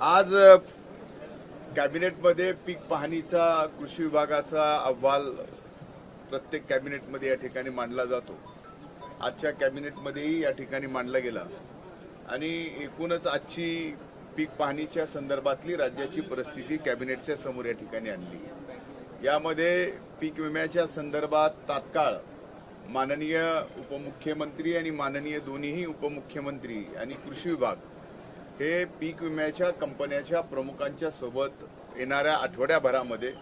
आज कॅबिनेटमध्ये पीक पाहणीचा कृषी विभागाचा अहवाल प्रत्येक कॅबिनेटमध्ये या ठिकाणी मांडला जातो. आजच्या कॅबिनेटमध्येही या ठिकाणी मांडला गेला. आणि एकूणच आजची पीक पाहणीच्या संदर्भातली राज्याची परिस्थिती कॅबिनेटच्या समोर या ठिकाणी आणली. यामध्ये पीक विम्याच्या संदर्भात तात्काळ माननीय उपमुख्यमंत्री आणि माननीय दोन्हीही उपमुख्यमंत्री आणि कृषी विभाग हे पीक विम्याच्या कंपन्याच्या प्रमुखांच्या सोबत येणाऱ्या आठवड्याभरामध्ये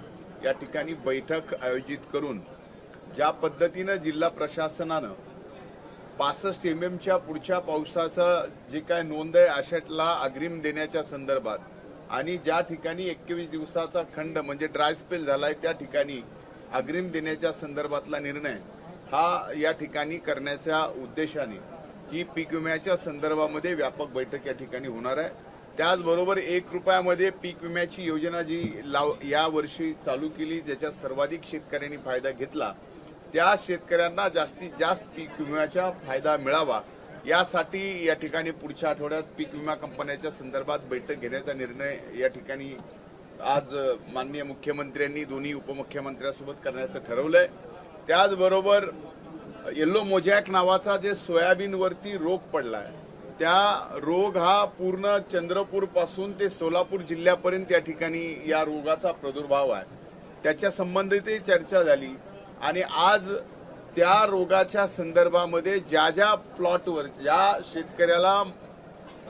या ठिकाणी बैठक आयोजित करून ज्या पद्धतीनं जिल्हा प्रशासनानं पासष्ट एम एमच्या पुढच्या पावसाचं जे काय नोंद आहे आशेटला अग्रिम देण्याच्या संदर्भात आणि ज्या ठिकाणी एकवीस दिवसाचा खंड म्हणजे ड्राय स्पेल झाला आहे त्या ठिकाणी अग्रिम देण्याच्या संदर्भातला निर्णय हा या ठिकाणी करण्याच्या उद्देशाने ही पीक विम्याच्या संदर्भामध्ये व्यापक बैठक या ठिकाणी होणार आहे. त्याचबरोबर एक रुपयामध्ये पीक विम्याची योजना जी लाव या वर्षी चालू केली ज्याच्यात सर्वाधिक शेतकऱ्यांनी फायदा घेतला त्या शेतकऱ्यांना जास्तीत जास्त पीक विम्याचा फायदा मिळावा यासाठी या ठिकाणी पुढच्या आठवड्यात पीक विमा कंपन्याच्या संदर्भात बैठक घेण्याचा निर्णय या ठिकाणी आज माननीय मुख्यमंत्र्यांनी दोन्ही उपमुख्यमंत्र्यांसोबत करण्याचं ठरवलंय. त्याचबरोबर येल्लो मोजॅक नावाचा जे सोयाबीनवरती रोग पडलाय त्या रोग हा पूर्ण चंद्रपूरपासून ते सोलापूर जिल्ह्यापर्यंत या ठिकाणी या रोगाचा प्रादुर्भाव आहे. त्याच्या संबंधितही चर्चा झाली आणि आज त्या रोगाच्या संदर्भामध्ये ज्या ज्या प्लॉटवर ज्या शेतकऱ्याला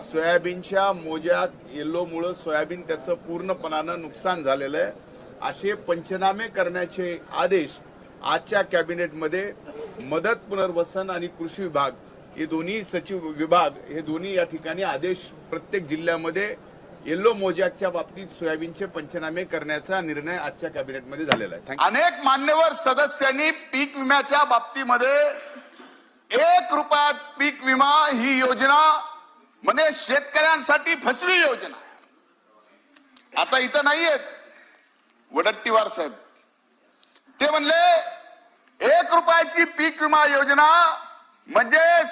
सोयाबीनच्या मोज्यात येल्लोमुळं सोयाबीन त्याचं पूर्णपणानं नुकसान झालेलं आहे असे पंचनामे करण्याचे आदेश आजच्या कॅबिनेटमध्ये मदत पुनर्वसन आणि कृषी विभाग हे दोन्ही सचिव विभाग हे दोन्ही या ठिकाणी आदेश प्रत्येक जिल्ह्यामध्ये येल्लो मोजॅकच्या बाबतीत सोयाबीनचे पंचनामे करण्याचा निर्णय आजच्या कॅबिनेटमध्ये झालेला आहे. अनेक मान्यवर सदस्यांनी पीक विम्याच्या बाबतीमध्ये एक रुपयात पीक विमा ही योजना म्हणजे शेतकऱ्यांसाठी फसवी योजना आता इथं नाहीयेत वडट्टीवार साहेब. ते म्हणले एक रुपयाची पीक विमा योजना म्हणजे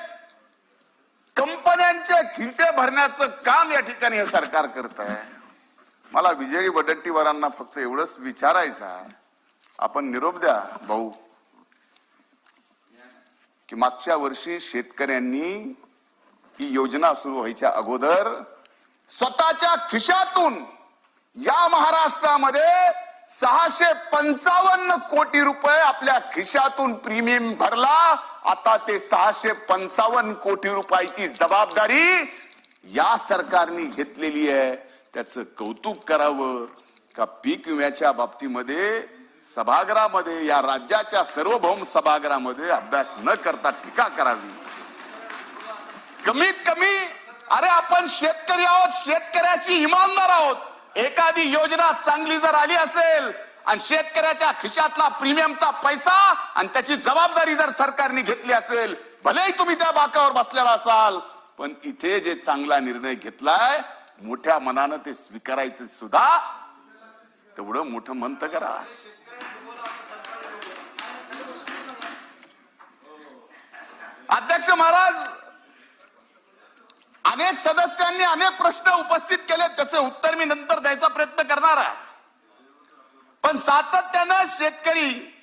कंपन्यांचे खिलते भरण्याचं काम या ठिकाणी हे सरकार करत आहे. मला विजयी वडट्टीवारांना फक्त एवढंच विचारायचं आहे. आपण निरोप द्या भाऊ. की मागच्या वर्षी शेतकऱ्यांनी ही योजना सुरू व्हायच्या अगोदर स्वतःच्या खिशातून या महाराष्ट्रामध्ये सहाशे पंचावन्न कोटी रुपये आपल्या खिशातून प्रीमियम भरला. आता ते सहाशे पंचावन्न कोटी रुपयाची जबाबदारी या सरकारने घेतलेली आहे. त्याचं कौतुक करावं का पीक विम्याच्या बाबतीमध्ये सभागृहामध्ये या राज्याच्या सार्वभौम सभागृहामध्ये अभ्यास न करता टीका करावी. कमीत कमी अरे आपण शेतकरी आहोत शेतकऱ्याशी इमानदार आहोत. एखादी योजना चांगली जर आली असेल आणि शेतकऱ्याच्या खिशातला प्रीमियमचा पैसा आणि त्याची जबाबदारी जर सरकारने घेतली असेल भलेही तुम्ही त्या बाकावर बसलेला असाल पण इथे जे चांगला निर्णय घेतलाय मोठ्या मनानं ते स्वीकारायचं सुद्धा तेवढं मोठं मंत करा. अध्यक्ष महाराज अनेक सदस्यांनी अनेक प्रश्न उपस्थित केले त्याचे उत्तर मी नंतर द्यायचा प्रयत्न करणार आहे. पण सातत्यानं शेतकरी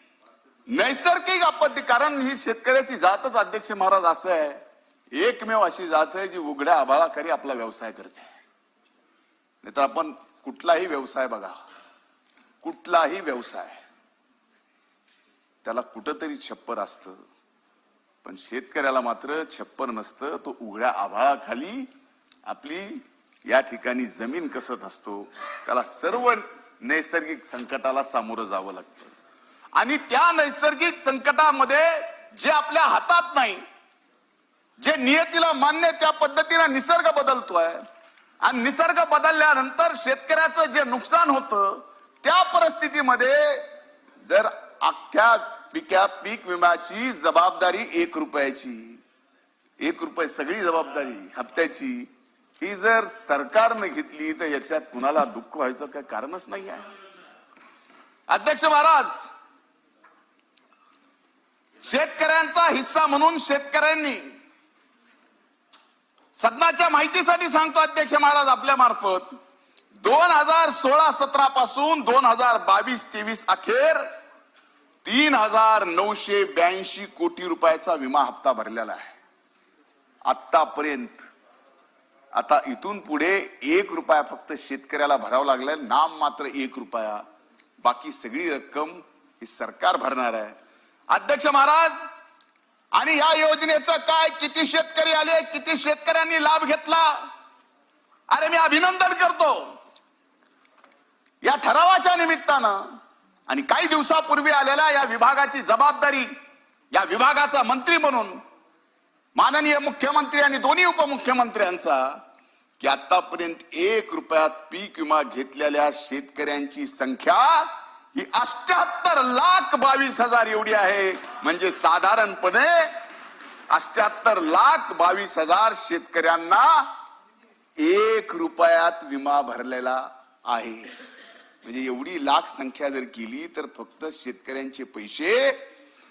नैसर्गिक आपत्ती कारण ही शेतकऱ्याची जातच अध्यक्ष महाराज असं आहे. एकमेव अशी जात आहे जी उघड्या आबाळाखाली आपला व्यवसाय करते. नाही तर आपण कुठलाही व्यवसाय बघा. कुठलाही व्यवसाय. त्याला कुठंतरी छप्पर असतं. पण शेतकऱ्याला मात्र छप्पर नसतं तो उघड्या आभाळाखाली आपली या ठिकाणी जमीन कसत असतो त्याला सर्व नैसर्गिक संकटाला सामोरं जावं लागतं. आणि त्या नैसर्गिक संकटामध्ये जे आपल्या हातात नाही जे नियतीला मान्य त्या पद्धतीनं निसर्ग बदलतोय. आणि निसर्ग बदलल्यानंतर शेतकऱ्याचं जे नुकसान होतं त्या परिस्थितीमध्ये जर अख्ख्या पिक्या पीक विम्याची जबाबदारी एक रुपयाची? एक रुपये सगळी जबाबदारी हप्त्याची. ही जर सरकारनं घेतली तर याच्यात कुणाला दुःख व्हायचं काही कारणच नाही आहे. अध्यक्ष महाराज शेतकऱ्यांचा हिस्सा म्हणून शेतकऱ्यांनी सदनाच्या माहितीसाठी सांगतो अध्यक्ष महाराज आपल्या मार्फत. दोन हजार सोळा सतरा पासून दोन हजार बावीस तेवीस अखेर तीन हजार नऊशे ब्याऐंशी कोटी रुपयाचा विमा हप्ता भरलेला आहे. आतापर्यंत आता इथून पुढे एक रुपया फक्त शेतकऱ्याला भरावा लागलाय नाम मात्र एक रुपया. बाकी सगळी रक्कम ही सरकार भरणार आहे. अध्यक्ष महाराज आणि या योजनेचं काय? किती शेतकरी आले? किती शेतकऱ्यांनी लाभ घेतला? अरे मी अभिनंदन करतो. या ठरावाच्या निमित्तानं आणि काही दिवसापूर्वी आलेल्या या विभागाची जबाबदारी या विभागाचा मंत्री म्हणून माननीय मुख्यमंत्री आणि दोन्ही उपमुख्यमंत्र्यांचा की आतापर्यंत एक रुपयात पीक विमा घेतलेल्या शेतकऱ्यांची संख्या ही अष्ट्याहत्तर लाख बावीस हजार एवढी आहे. म्हणजे साधारणपणे अष्ट्याहत्तर लाख बावीस हजार शेतकऱ्यांना एक रुपयात विमा भरलेला आहे. म्हणजे एवढी लाख संख्या जर केली तर फक्त शेतकऱ्यांचे पैसे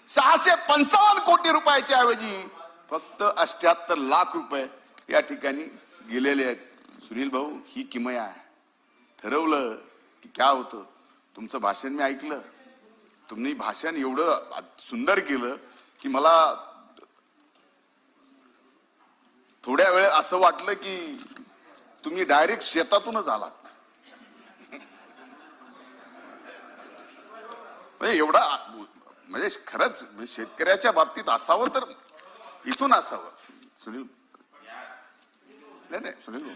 सहाशे पंचावन्न कोटी रुपयाच्या ऐवजी फक्त अष्ट्याहत्तर लाख रुपये या ठिकाणी गेलेले आहेत. सुनील भाऊ ही किमया आहे. ठरवलं की काय होतं? तुमचं भाषण मी ऐकलं. तुम्ही भाषण एवढं सुंदर केलं की मला थोड्या वेळ असं वाटलं की तुम्ही डायरेक्ट शेतातूनच आलात. म्हणजे एवढा म्हणजे खरंच शेतकऱ्याच्या बाबतीत असावं तर इथून असावं. सुनील? नाही नाही सुनील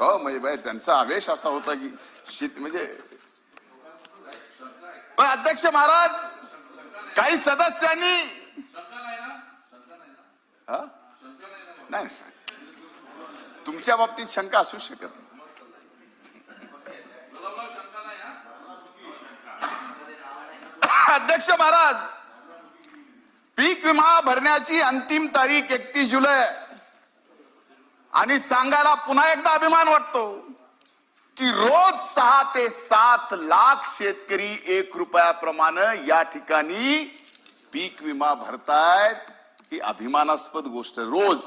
हो म्हणजे बाई त्यांचा आवेश असा होता की शेत म्हणजे पण अध्यक्ष महाराज काही सदस्यांनी हा? नाही नाही, तुमच्या बाबतीत शंका असू शकत नाही. अध्यक्ष महाराज पीक विमा भरण्याची अंतिम तारीख एकतीस जुलै. आणि सांगायला पुन्हा एकदा अभिमान वाटतो की रोज सहा ते सात लाख शेतकरी एक रुपयाप्रमाणे या ठिकाणी पीक विमा भरतायत. ही अभिमानास्पद गोष्ट रोज.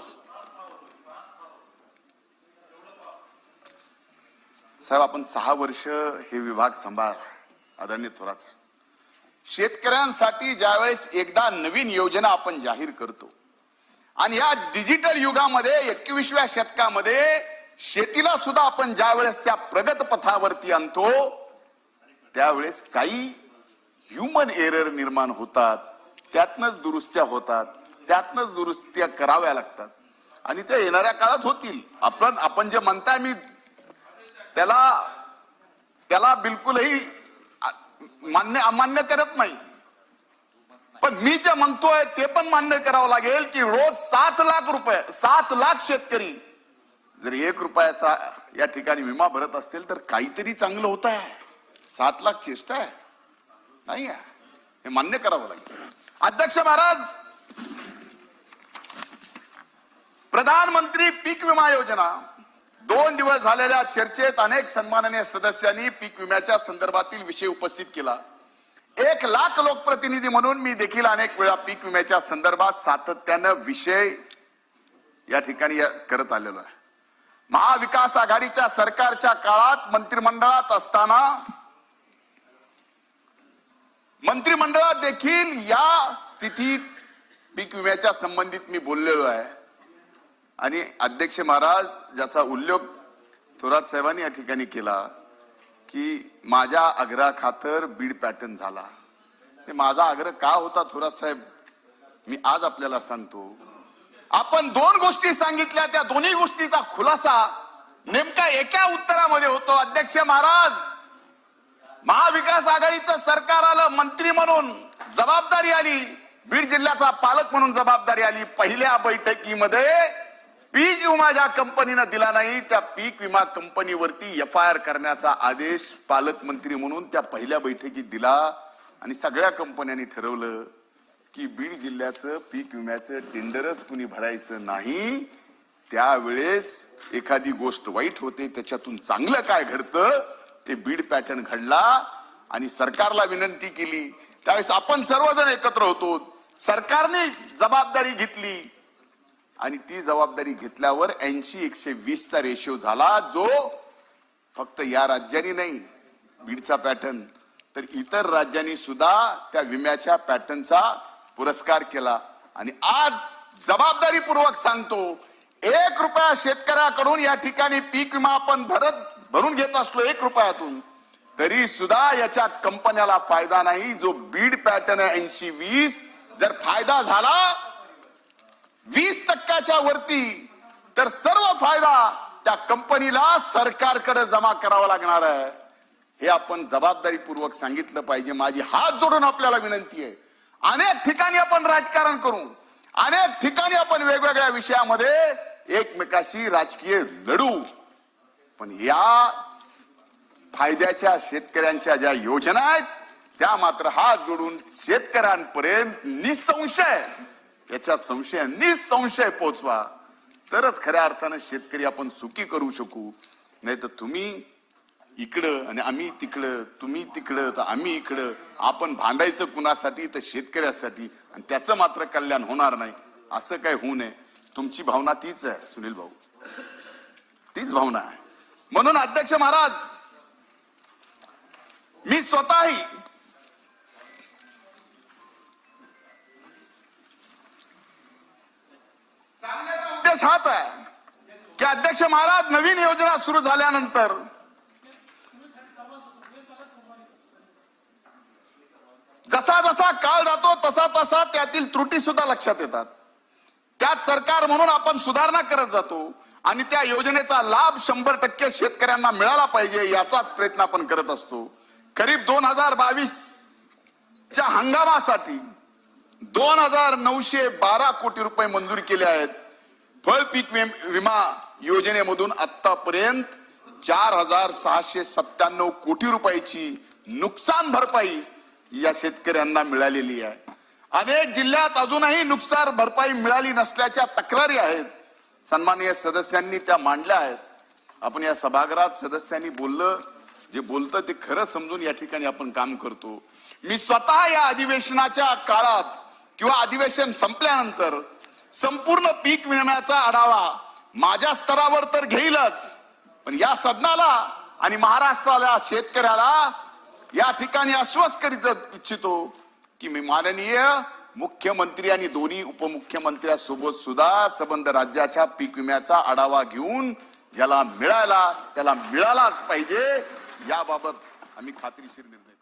साहेब आपण सहा वर्ष हे विभाग सांभाळ आदरणीय थोरात शेतकऱ्यांसाठी ज्यावेळेस एकदा नवीन योजना आपण जाहीर करतो आणि या डिजिटल युगामध्ये एकविसव्या शतकामध्ये शेतीला सुद्धा आपण ज्यावेळेस त्या प्रगत पथावरती आणतो त्यावेळेस काही ह्युमन एरर निर्माण होतात त्यातनच दुरुस्त्या होतात त्यातनच दुरुस्त्या कराव्या लागतात आणि त्या येणाऱ्या काळात होतील. आपण आपण जे म्हणताय मी त्याला त्याला बिलकुलही मान्य अमान्य करत नाही. पण मी जे म्हणतोय ते पण मान्य करावं लागेल की रोज सात लाख रुपये सात लाख शेतकरी जर एक रुपयाचा या ठिकाणी विमा भरत असतील तर काहीतरी चांगलं होत आहे सात लाख चेष्टा आहे. नाही आहे. हे मान्य करावं लागेल. अध्यक्ष महाराज प्रधानमंत्री पीक विमा योजना दोन दिवस झालेल्या चर्चेत अनेक सन्माननीय सदस्यांनी पीक विम्याच्या संदर्भातील विषय उपस्थित केला. एक लाख लोकप्रतिनिधी म्हणून मी देखील अनेक वेळा पीक विम्याच्या संदर्भात सातत्यानं विषय या ठिकाणी करत आलेलो आहे. महाविकास आघाडीच्या सरकारच्या काळात मंत्रिमंडळात असताना मंत्रिमंडळात देखील या स्थितीत पीक विम्याच्या संबंधित मी बोललेलो आहे. आणि अध्यक्ष महाराज ज्याचा उल्लेख थोरात साहेबांनी या ठिकाणी केला की माझ्या आग्रहाखातर बीड पॅटर्न झाला. ते माझा आग्रह का होता थोरात साहेब? मी आज आपल्याला सांगतो. आपण दोन गोष्टी सांगितल्या त्या दोन्ही गोष्टीचा खुलासा नेमका एका उत्तरामध्ये होतो. अध्यक्ष महाराज महाविकास आघाडीचं सरकार आलं मंत्री म्हणून जबाबदारी आली बीड जिल्ह्याचा पालक म्हणून जबाबदारी आली. पहिल्या बैठकीमध्ये पीक विमा ज्या कंपनीनं दिला नाही त्या पीक विमा कंपनीवरती एफ आय आर करण्याचा आदेश पालकमंत्री म्हणून त्या पहिल्या बैठकीत दिला. आणि सगळ्या कंपन्यांनी ठरवलं की बीड जिल्ह्याचं पीक विम्याचं टेंडरच कुणी भरायचं नाही त्यावेळेस एखादी गोष्ट वाईट होते त्याच्यातून चांगलं काय घडतं ते बीड पॅटर्न घडला. आणि सरकारला विनंती केली. त्यावेळेस आपण सर्वजण एकत्र होतो. सरकारने जबाबदारी घेतली. आणि ती जबाबदारी घेतल्यावर ऐंशी एकशे वीसचा रेशिओ झाला जो फक्त या राज्यांनी नाही बीडचा पॅटर्न तर इतर राज्यांनी सुद्धा त्या विम्याच्या पॅटर्नचा पुरस्कार केला. आणि आज जबाबदारीपूर्वक सांगतो एक रुपया शेतकऱ्याकडून या ठिकाणी पीक विमा आपण भरत भरून घेत असलो एक रुपयातून तरी सुद्धा याच्यात कंपन्याला फायदा नाही. जो बीड पॅटर्न आहे ऐंशी वीस जर फायदा झाला वीस टक्क्याच्या वरती. तर सर्व फायदा त्या कंपनीला सरकारकडे जमा करावा लागणार आहे. हे आपण जबाबदारीपूर्वक सांगितलं पाहिजे. माझी हात जोडून आपल्याला विनंती आहे. अनेक ठिकाणी आपण राजकारण करू. अनेक ठिकाणी आपण वेगवेगळ्या विषयामध्ये एकमेकाशी राजकीय लढू. पण या फायद्याच्या शेतकऱ्यांच्या ज्या योजना आहेत त्या मात्र हात जोडून शेतकऱ्यांपर्यंत निसंशय. याच्यात संशय निसंशय पोचवा. तरच खऱ्या अर्थानं शेतकरी आपण सुखी करू शकू. नाही तर तुम्ही इकडं आणि आम्ही तिकडं तुम्ही तिकडं तर आम्ही इकडं. आपण भांडायचं कुणासाठी? तर शेतकऱ्यासाठी. आणि त्याचं मात्र कल्याण होणार नाही. असं काय होऊ नये. तुमची भावना तीच आहे सुनील भाऊ. तीच भावना आहे. म्हणून अध्यक्ष महाराज मी स्वतःही उद्देश हाच आहे की अध्यक्ष महाराज नवीन योजना सुरू झाल्यानंतर जसा जसा काळ जातो तसा तसा त्यातील त्रुटी सुद्धा लक्षात येतात. त्यात सरकार म्हणून आपण सुधारणा करत जातो आणि त्या योजनेचा लाभ शंभर टक्के शेतकऱ्यांना मिळाला पाहिजे याचाच प्रयत्न आपण करत असतो. करीब दोन हजार बावीस च्या हंगामासाठी दोन हजार नऊशे बारा कोटी रुपये मंजूर केले आहेत. फळ पीक विम- विमा योजनेमधून आतापर्यंत चार हजार सहाशे सत्त्याण्णव कोटी रुपयाची नुकसान भरपाई या शेतकऱ्यांना मिळालेली आहे. अनेक जिल्ह्यात अजूनही नुकसान भरपाई मिळाली नसल्याच्या तक्रारी आहेत. सन्माननीय सदस्यांनी त्या मांडल्या आहेत. आपण या सभागृहात सदस्यांनी बोललं. जे बोलतं ते खरं समजून या ठिकाणी आपण काम करतो. मी स्वतः या अधिवेशनाच्या काळात किंवा अधिवेशन संपल्यानंतर संपूर्ण पीक विम्याचा आढावा माझ्या स्तरावर तर घेईलच. पण या सदनाला आणि महाराष्ट्राला शेतकऱ्याला या ठिकाणी आश्वस्त करीत इच्छितो की मी माननीय मुख्यमंत्री आणि दोन्ही उपमुख्यमंत्र्यांसोबत सुद्धा संबंध राज्याच्या पीक विम्याचा आढावा घेऊन ज्याला मिळायला त्याला मिळालाच पाहिजे. याबाबत आम्ही खात्रीशीर निर्णय